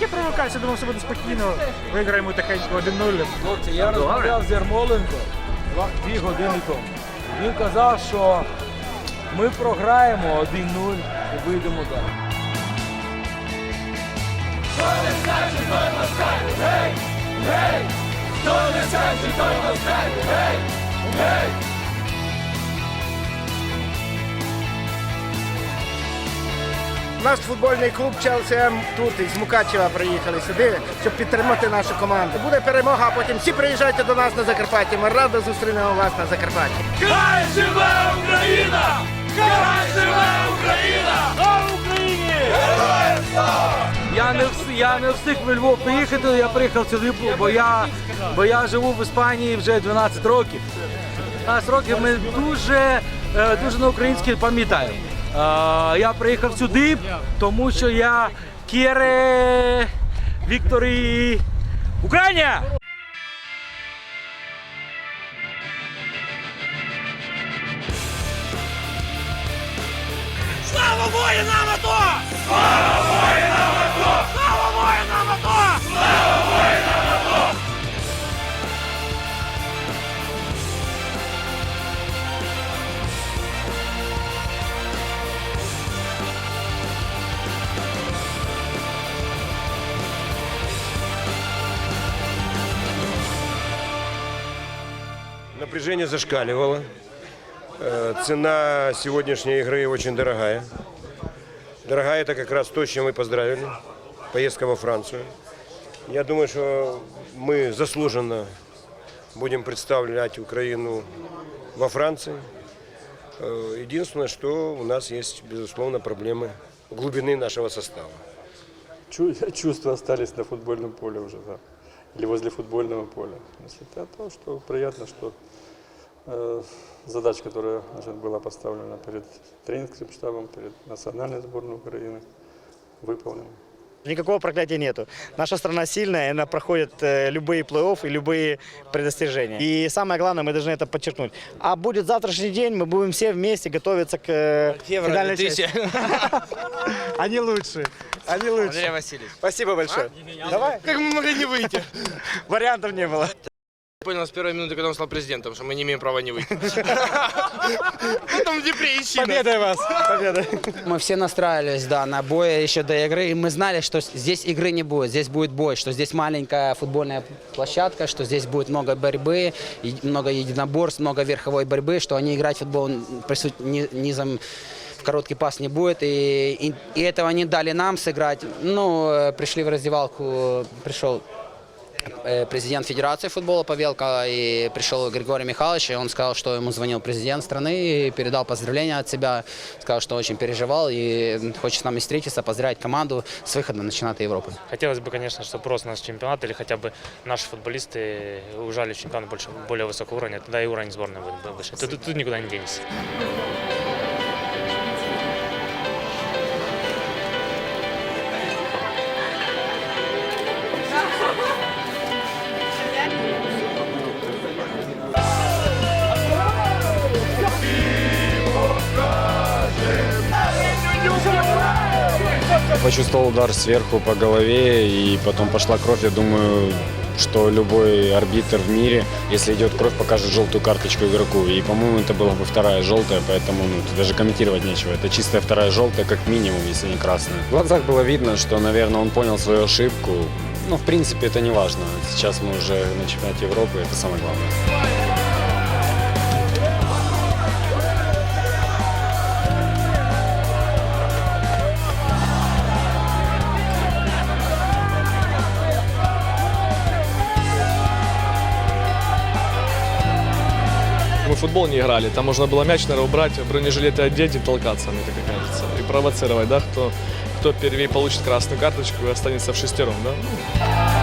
Я провокація, думав, що буде спокійно. Виграємо таке 1-0. Хлопці, я розмовляв з Ярмоленко дві години тому. Він казав, що ми програємо 1-0 і вийдемо далі. Хто не скаче, той москаль, гей, гей! Хто не скаче, той москаль, гей, гей! Наш футбольний клуб Челсіем тут із Мукачева приїхали сюди, щоб підтримати нашу команду. Буде перемога, а потім всі приїжджайте до нас на Закарпатті. Ми радо зустрінемо вас на Закарпатті. Хай живе Україна! Хай живе Україна! Слава Україні! Героям слава! Я не вс- я не встиг в Львов приїхати, я приїхав сюди, бо я, бо я живу в Іспанії вже 12 років. 12 років ми дуже, е, дуже на українській пам'ятаємо. Я приїхав сюди, тому що я Кєре Вікторі Україна! Слава воїнам АТО! Слава Напряжение зашкаливало. Э, Цена сегодняшней игры очень дорогая. Дорогая это как раз то, с чем мы поздравили. Поездка во Францию. Я думаю, что мы заслуженно будем представлять Украину во Франции. Э, Единственное, что у нас есть, безусловно, проблемы глубины нашего состава. Чу- чувства остались на футбольном поле уже, да. Или возле футбольного поля. Это то, что приятно, что э, задача, которая значит, была поставлена перед тренерским штабом, перед национальной сборной Украины, выполнена. Никакого проклятия нету. Наша страна сильная, и она проходит э, любые плей-офф и любые предостережения. И самое главное, мы должны это подчеркнуть. А будет завтрашний день, мы будем все вместе готовиться к э, финальной части. Они лучше. Они лучше. Андрей Васильевич. Спасибо большое. Давай. Как мы могли не выйти? Вариантов не было. Понял с первой минуты, когда он стал президентом, что мы не имеем права не выйти. Потом в депрессии. Победой вас. Победой. Мы все настраивались, да, на бой еще до игры, и мы знали, что здесь игры не будет, здесь будет бой, что здесь маленькая футбольная площадка, что здесь будет много борьбы, много единоборств, много верховой борьбы, что они играть в футбол низом в короткий пас не будет, и, и, и этого не дали нам сыграть. Ну, э, пришли в раздевалку, пришел президент Федерации футбола Павелка, и пришел Григорий Михайлович, и он сказал, что ему звонил президент страны, и передал поздравления от себя, сказал, что очень переживал и хочет с нами встретиться, поздравить команду с выходом на чемпионат Европы. Хотелось бы, конечно, чтобы просто наш чемпионат или хотя бы наши футболисты уезжали в чемпионат больше, более высокого уровня, тогда и уровень сборной будет выше. Тут, тут- никуда не денешься. Почувствовал удар сверху по голове, и потом пошла кровь. Я думаю, что любой арбитр в мире, если идет кровь, покажет желтую карточку игроку. И, по-моему, это была бы вторая желтая, поэтому ну, даже комментировать нечего. Это чистая вторая желтая, как минимум, если не красная. В глазах было видно, что, наверное, он понял свою ошибку. Ну, в принципе, это не важно. Сейчас мы уже на чемпионате Европы, это самое главное. Футбол не играли, там можно было мяч, наверное, убрать, бронежилеты одеть и толкаться, мне так кажется. И провоцировать, да, кто, кто первее получит красную карточку и останется в шестером, да? Ну,